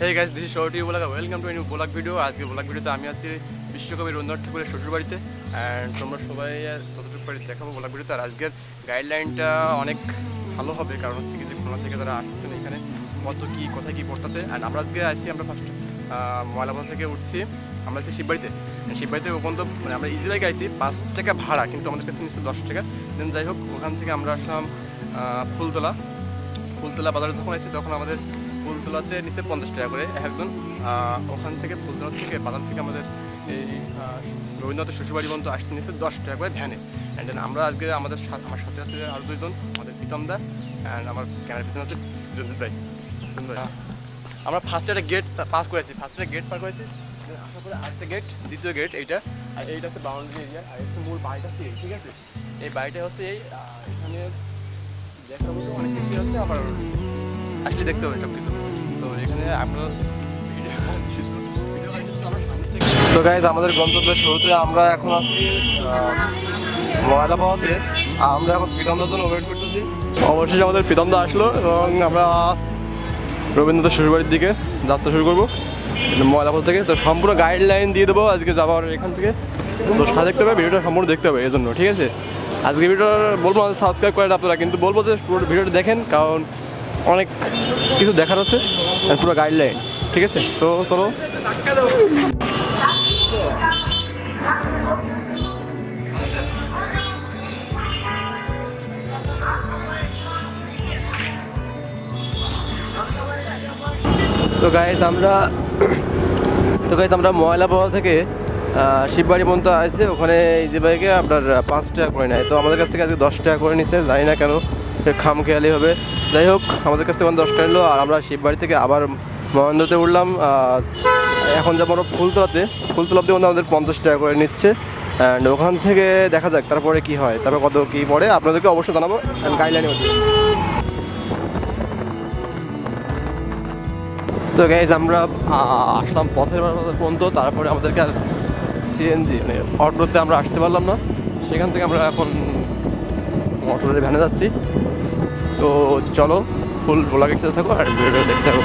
Hey guys this shorty vlog welcome to new vlog video আজকে vlog ভিডিওতে আমি আছি বিশ্বকবি রবীন্দ্রনাথ ঠাকুরের শ্বশুরবাড়িতে অ্যান্ড তোমরা সবাই যতটুকু পারি দেখাবো ব্লগ ভিডিওতে আর আজকের গাইডলাইনটা অনেক ভালো হবে, কারণ হচ্ছে কি যে খুলনা থেকে তারা আসছেন এখানে, কত কি, কোথায় কি করতেছে অ্যান্ড আমরা আজকে আসছি আমরা ফার্স্ট ময়লাপাড়া থেকে উঠছি। আমরা আছি শিববাড়িতে। শিববাড়িতে ওখান তো মানে আমরা ইজি বাইকে আইছি পাঁচ টাকা ভাড়া, কিন্তু আমাদের কাছে নিচ্ছে দশ টাকা। দেন যাই হোক, ওখান থেকে আমরা আসলাম ফুলতলা। ফুলতলা বাজারে যখন আসছি তখন আমাদের ফুলতলাতে নিচে পঞ্চাশ টাকা করে এক একজন। ওখান থেকে ফুলতলা থেকে বাজার থেকে আমাদের এই রবীন্দ্রনাথের শ্বশুরবাড়ি পর্যন্ত আসতে নিচে দশ টাকা করে ভ্যানে। অ্যান্ড দেন আমরা আজকে আমাদের আমার সাথে আছে আরও দুইজন, আমাদের প্রীতম দা অ্যান্ড আমার ক্যামেরার পিছনে আছে রঞ্জিত ভাই। আমরা ফার্স্টে একটা গেট পাস করেছি ফার্স্টে গেট পার করেছি। আসার পরে আরেকটা গেট দ্বিতীয় গেট এইটা। আর এইটা হচ্ছে বাউন্ডারি এরিয়া আর হচ্ছে মূল বাড়িটা হচ্ছে ঠিক আছে? এই বাড়িটা হচ্ছে এই এখানে মতো অনেক কিছু আছে, আবার আসলে দেখতে হবে সব কিছু তো এখানে ভিডিও তো গাইজ আমাদের গন্তব্যের শুরুতে আমরা এখন আছি ময়লা আমরা এখন প্রীতমদার জন্য ওয়েট করতেছি। অবশেষে আমাদের প্রীতমদা আসলো এবং আমরা রবীন্দ্রনাথ শ্বশুরবাড়ির দিকে যাত্রা শুরু করব। ময়লাপুর থেকে। তো সম্পূর্ণ গাইডলাইন দিয়ে দেবো আজকে যাওয়ার এখান থেকে। তো সাথে দেখতে হবে, ভিডিওটা সম্পূর্ণ দেখতে হবে এই জন্য ঠিক আছে? আজকে ভিডিওটা বলব আমাদের সাবস্ক্রাইব করেন আপনারা, কিন্তু বলব যে পুরো ভিডিওটা দেখেন, কারণ অনেক কিছু দেখার আছে পুরো গাইডলাইন ঠিক আছে? সো চলো। তো গাইজ আমরা, তো গাইজ আমরা ময়লা পাওয়া থেকে শিববাড়ি পর্যন্ত আসছে। ওখানে এই যে বাইকে আপনার পাঁচ টাকা করে নেয়। তো আমাদের কাছ থেকে আজকে দশ টাকা করে নিচ্ছে জানি না কেন। খামখেয়ালি হবে। যাই হোক, আমাদের কাছ থেকে ওখানে দশ টাকা আর আমরা শিববাড়ি থেকে আবার মহেন্দ্রতে উঠলাম এখন যাব আমরা ফুলতলাতে। ফুলতলা অব্দি আমাদের পঞ্চাশ টাকা করে নিচ্ছে অ্যান্ড ওখান থেকে দেখা যাক তারপরে কি হয়, তারপর কত কী পড়ে। আপনাদেরকে অবশ্যই জানাব অ্যান্ড গাইডলাইনে তো গাইজ আমরা আসলাম পথের পর্যন্ত, তারপরে আমাদেরকে আর সিএনজি মানে অটোতে আমরা আসতে পারলাম না। সেখান থেকে আমরা এখন অটোতে ভ্যানে যাচ্ছি। তো চলো ফুল ব্লগের সাথে থাকো আর ভিডিও দেখতে থাকো।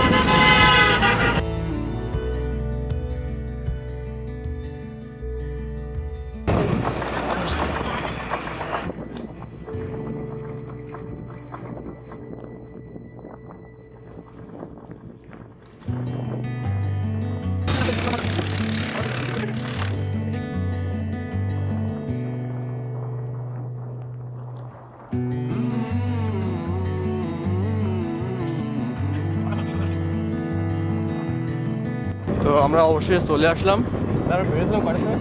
তো আমরা অবশ্যই চলে আসলাম। কটার সময়?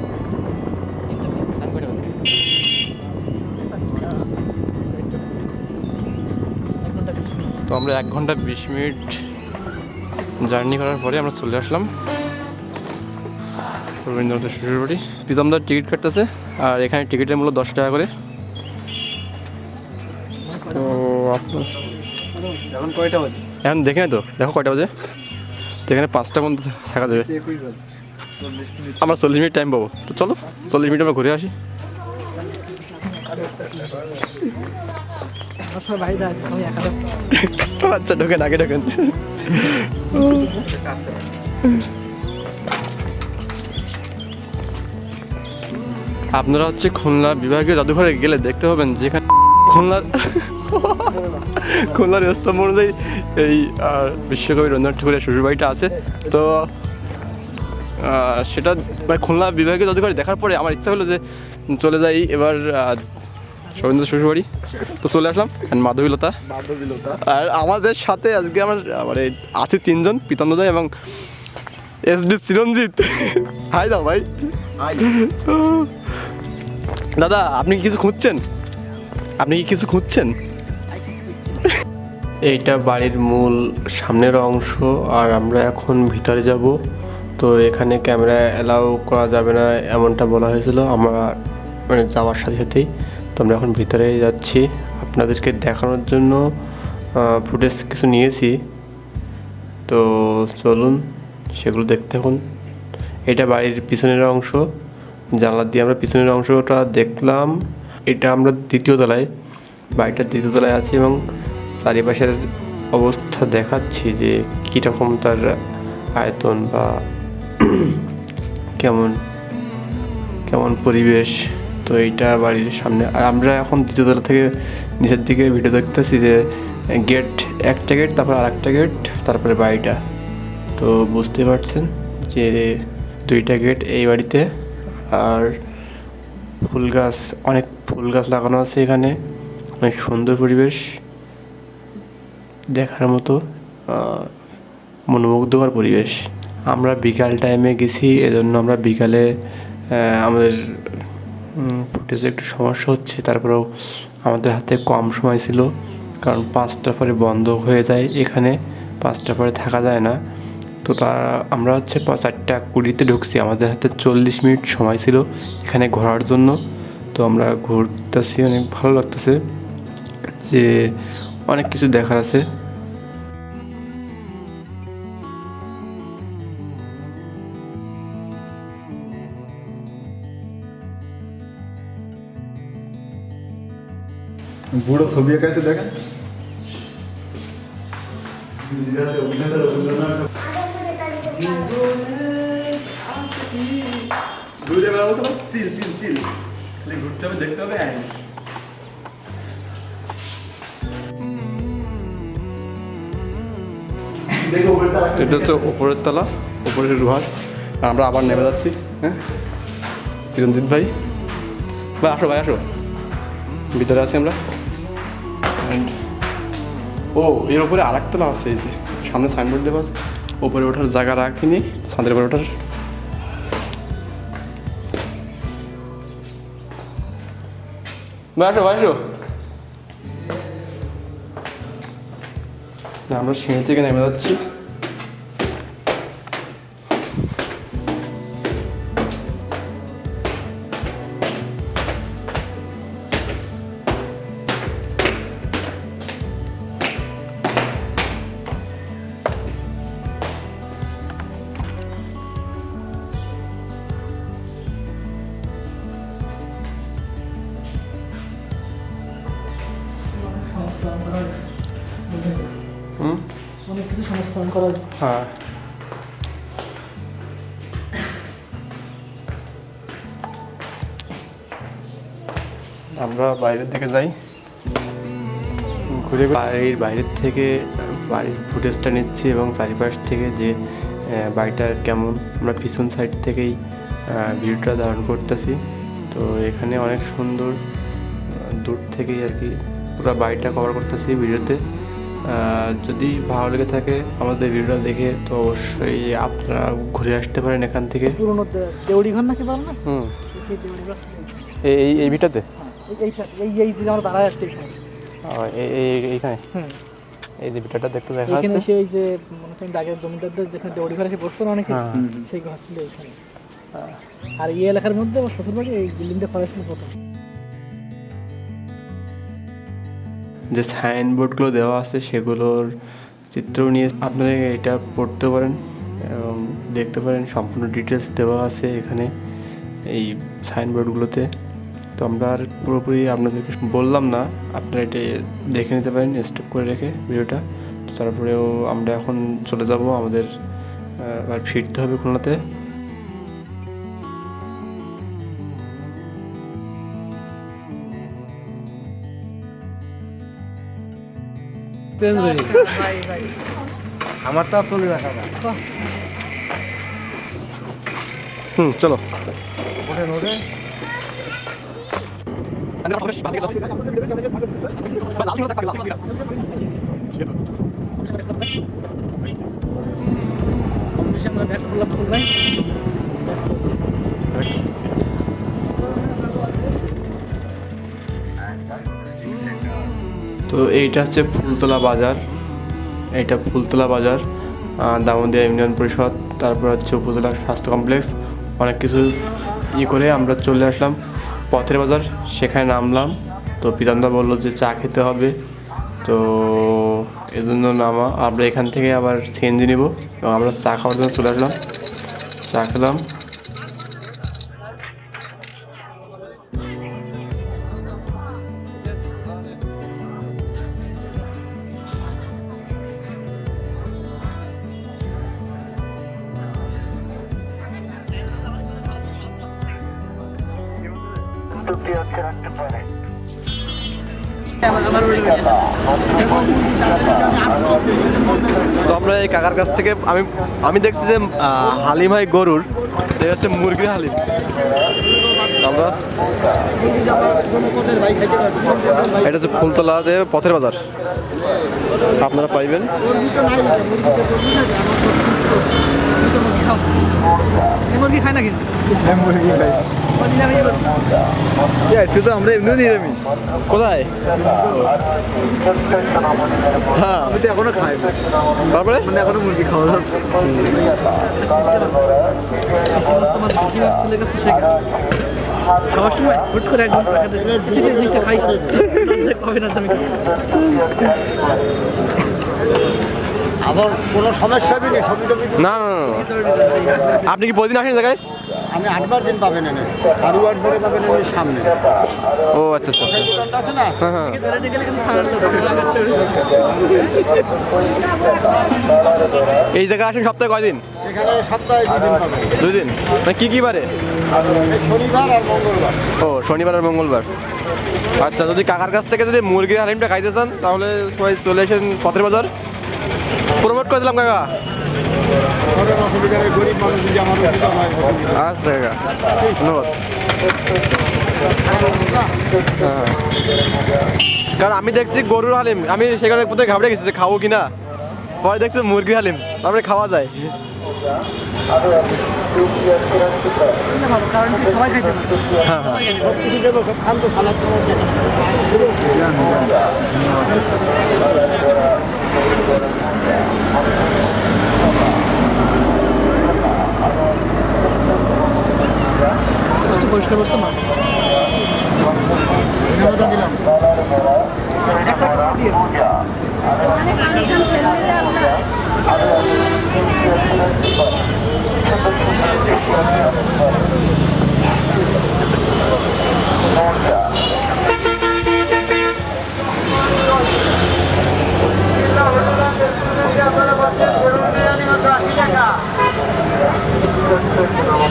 তো আমরা এক ঘণ্টা বিশ মিনিট জার্নি করার পরে আমরা চলে আসলাম। রবীন্দ্রনাথের শ্বশুরবাড়ি প্রীতমদার টিকিট কাটতেছে আর এখানে টিকিটের মূল্য দশ টাকা করে। তো আপনার এখন কয়টা বাজে? এখন দেখে তো দেখো কয়টা বাজে। তো এখানে পাঁচটা পর্যন্ত থাকা যাবে। আমরা চল্লিশ মিনিট টাইম পাবো। তো চলো, চল্লিশ মিনিট আমরা ঘুরে আসি। আচ্ছা ঢোকেন, আগে ঢোকেন। আপনারা হচ্ছে খুলনা বিভাগীয় জাদুঘরে গেলে দেখতে পাবেন যেখানে খুলনার খুলনার স্তম্ভ অনুযায়ী এই বিশ্বকবি রবীন্দ্রনাথ ঠাকুরের শ্বশুরবাড়িটা আছে। তো সেটা মানে খুলনা বিভাগীয় জাদুঘরে দেখার পরে আমার ইচ্ছা হলো যে চলে যাই। এবার আহ, রবীন্দ্র শ্বশুরবাড়ি। তো চলে আসলাম and মাধবীলতা। আর আমাদের সাথে আজকে আমার মানে আছে তিনজন প্রীতমদা এবং এস ডি চিরঞ্জিত। হাই দাও ভাই। দাদা আপনি কি কিছু খুঁজছেন? আপনি কি কিছু খুঁজছেন? এইটা বাড়ির মূল সামনের অংশ, আর আমরা এখন ভিতরে যাব। তো এখানে ক্যামেরা অ্যালাউ করা যাবে না, এমনটা বলা হয়েছিল। আমরা মানে যাওয়ার সাথে সাথেই তো আমরা এখন ভিতরে যাচ্ছি। আপনাদেরকে দেখানোর জন্য ফুটেজ কিছু নিয়েছি। তো চলুন, সেগুলো দেখতে থাকুন। এটা বাড়ির পিছনের অংশ। জানলা দিয়ে আমরা পিছনের অংশটা দেখলাম। এটা আমরা দ্বিতীয় তলায় বাড়িটার দ্বিতীয় তলায় আছি এবং চারিপাশের অবস্থা দেখাচ্ছি যে কীরকম তার আয়তন বা কেমন কেমন পরিবেশ। তো এইটা বাড়ির সামনে। আর আমরা এখন দ্বিতীয়তলা থেকে নিচের দিকে ভিডিও দেখতেছি যে গেট একটা গেট তারপর আর একটা গেট তারপরে বাড়িটা। তো বুঝতে পারছেন যে দুইটা গেট এই বাড়িতে। আর ফুল গাছ, অনেক ফুল গাছ লাগানো আছে এখানে। অনেক সুন্দর পরিবেশ। দেখার মতো মনোমুগ্ধকর পরিবেশ। আমরা বিকাল টাইমে গেছি, এজন্য আমরা বিকালে আমাদের ফুটেজে একটু সমস্যা হচ্ছে, তারপরেও আমাদের হাতে কম সময় ছিল, কারণ পাঁচটার পরে বন্ধ হয়ে যায় এখানে, পাঁচটার পরে থাকা যায় না। তো তারা আমরা হচ্ছে চারটা কুড়িতে ঢুকছি, আমাদের হাতে চল্লিশ মিনিট সময় ছিল এখানে ঘোরার জন্য। তো আমরা ঘুরতেছি, অনেক ভালো লাগতেছে যে, অনেক কিছু দেখার আছে। বুড়ো ছবি এঁকে আছে দেখেন এটা হচ্ছে উপরের তলা উপরের ঘর আমরা আবার নেমে যাচ্ছি হ্যাঁ? চিরঞ্জিত ভাই। ভাই, আসো ভাই, আসো। ভিতরে আছি আমরা। ও, এর উপরে আর একটা আছে, এই যে, সামনে সাইনবোর্ড দেওয়া আছে। ওপরে ওঠার জায়গা রাখিনি, ছাদের উপরে ওঠার। বাসো বাসো আমরা সিঁড়ি থেকে নেমে যাচ্ছি। অনেক কিছু সংস্করণ করা হয়েছে। হ্যাঁ। আমরা বাইরের দিকে যাই। ঘুরে বাড়ির বাইরের থেকে বাড়ির ফুটেজটা নিচ্ছি এবং চারিপাশ থেকে যে আহ, বাড়িটার কেমন আমরা পিছন সাইড থেকেই ভিউটা ধারণ করতেছি। তো এখানে অনেক সুন্দর দূর থেকেই আর কি পুরো বাড়িটা কভার করতেছি ভিডিওতে। যদি ভালো লেগে থাকে আমাদের ভিডিওটা দেখে তো অবশ্যই আপনারা ঘুরে আসতে পারেন এখান থেকে। নাকি বলো না? হুম। এই এই এই ভিটাতে? হ্যাঁ, এই- এই এই যে আমরা দাঁড়ায় আসছি এই এই- এইখানে? এই যে ভিটাটা দেখতে দেখা এখানে সেই যে মনে করেন আগের জমিদারদের যেখানে দেউড়ি ঘরে এসে বসতো অনেকে হ্যাঁ। সেই ঘর ছিল এখানে আর এই এলাকার মধ্যে আমার শ্বশুর বাড়ি এই বিল্ডিংটা ছিল প্রথম। যে সাইনবোর্ডগুলো দেওয়া আছে সেগুলোর চিত্র নিয়ে আপনারা এটা পড়তে পারেন, এবং দেখতে পারেন, সম্পূর্ণ ডিটেলস দেওয়া আছে এখানে এই সাইনবোর্ডগুলোতে তো আমরা আর পুরোপুরি আপনাদেরকে বললাম না, আপনারা এটা দেখে নিতে পারেন স্টপ করে রেখে ভিডিওটা। তারপরেও আমরা এখন চলে যাব আমাদের আর ফিরতে হবে খুলনাতে। আমারটা তুলে রাখা না হুম চলো। ওঠেন ওঠেন বেশি তো এইটা হচ্ছে ফুলতলা বাজার। এইটা ফুলতলা বাজার দামোদিয়া ইউনিয়ন পরিষদ, তারপর হচ্ছে উপজেলা স্বাস্থ্য কমপ্লেক্স। অনেক কিছু ই করে আমরা চলে আসলাম পথের বাজার, সেখানে নামলাম। তো পিতান্দা বলল যে চা খেতে হবে। তো এজন্য নামা, আমরা এখান থেকে আবার সিএনজি নিব এবং আমরা চা খাওয়ার জন্য চলে আসলাম। চা খেলাম। তো আমরা এই কাকার কাছ থেকে আমি আমি দেখছি যে হালিম হয় গরুর এটা হচ্ছে মুরগির হালিম। এটা হচ্ছে ফুলতলা দিয়ে পথের বাজার। আপনারা পাইবেন। মুরগি খায় না কিন্তু? মুরগি খাই তো আমরা এমনিও নিরামিষ। কোথায়? হ্যাঁ আমি তো এখনও খাই তারপরে? মানে এখনও মুরগি খাওয়া যাচ্ছে সময় হুট করে একদম জিনিসটা খাই। কবে না খাব। আবার কোনো সমস্যা হবে না সবই টবি না না। আপনি কি প্রতিদিন আসেন জায়গায়? আমি আটবার দিন পাবেন এনে আরও আটবারে পাবেন এনে সামনে। ও আচ্ছা আচ্ছা আচ্ছা। আছে না? হ্যাঁ হ্যাঁ। এই জায়গায় আসেন সপ্তাহে কয়দিন? এখানে সপ্তাহে দুই দিন পাবেন। দুই দিন মানে কি কি বারে? শনিবার আর মঙ্গলবার। ও শনিবার আর মঙ্গলবার। আচ্ছা যদি কাকার কাছ থেকে যদি মুরগির হালিমটা খাইতে চান তাহলে সবাই চলে আসেন পথের বাজার। প্রমোট করে দিলাম, কাকা। হয় আচ্ছা হ্যাঁ। কারণ আমি দেখছি গরুর হালিম। আমি সেখানে কোথায় ঘাবড়ে গেছি যে খাব কিনা। পরে দেখছি মুরগির হালিম। তারপরে খাওয়া যায়। পারে। হ্যাঁ হ্যাঁ কিছু দেবো সব খান তো সালাদ একটু পরিষ্কার করছে মাছ দিলাম একটা করে দিয়ে অনেক আনুষ্ঠান ফেলবে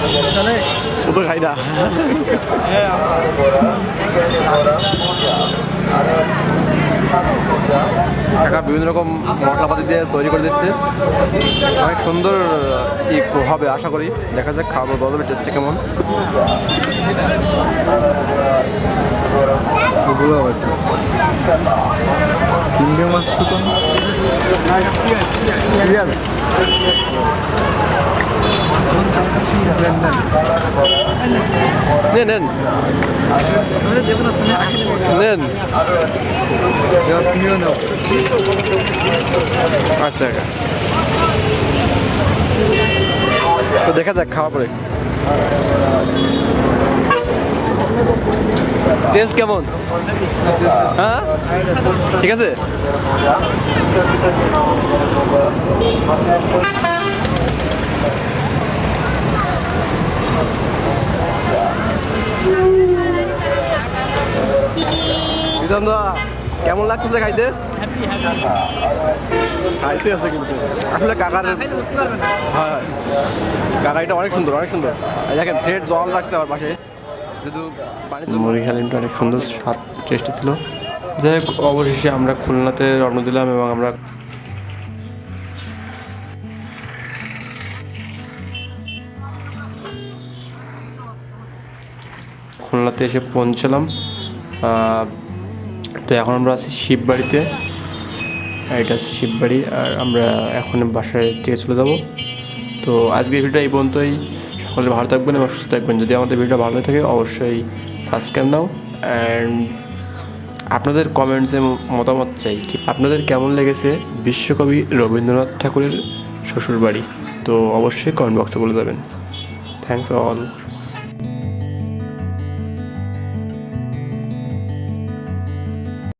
আপনার চলে ও তো খাই না রকম মশলাপাতি দিয়ে তৈরি করে দিচ্ছে। অনেক সুন্দর, ই হবে, আশা করি। দেখা যাক খাওয়া দাওয়া টেস্টটা কেমন। চিংড়ি মাছ তো? পেঁয়াজ নেন নেন নেন আচ্ছা কাকা তো দেখা যাক খাওয়া পরে। টেস্ট কেমন? হ্যাঁ? ঠিক আছে? বিধান দা কেমন লাগতেছে খাইতে? খাইতে আছে কিন্তু। আসলে কাকার হয় কাকা এটা অনেক সুন্দর অনেক সুন্দর। দেখেন ফ্রেড জল রাখছে আমার পাশে। হালিমটা অনেক সুন্দর স্বাদ টেস্টি ছিল। যাই হোক, অবশেষে আমরা খুলনাতে রওনা দিলাম এবং আমরা খুলনাতে এসে পৌঁছালাম। তো এখন আমরা আছি শিববাড়িতে। এটা হচ্ছে শিববাড়ি, আর আমরা এখন বাসায় থেকে চলে যাব। তো আজকের ভিডিওটা এই পর্যন্তই। সকলে ভালো থাকবেন এবং সুস্থ থাকবেন। যদি আমাদের ভিডিও ভালো থাকে, অবশ্যই সাবস্ক্রাইব নাও। অ্যান্ড আপনাদের কমেন্টসে মতামত চাই। আপনাদের কেমন লেগেছে বিশ্বকবি রবীন্দ্রনাথ ঠাকুরের শ্বশুরবাড়ি? তো অবশ্যই কমেন্ট বক্সে বলে যাবেন থ্যাংকস অল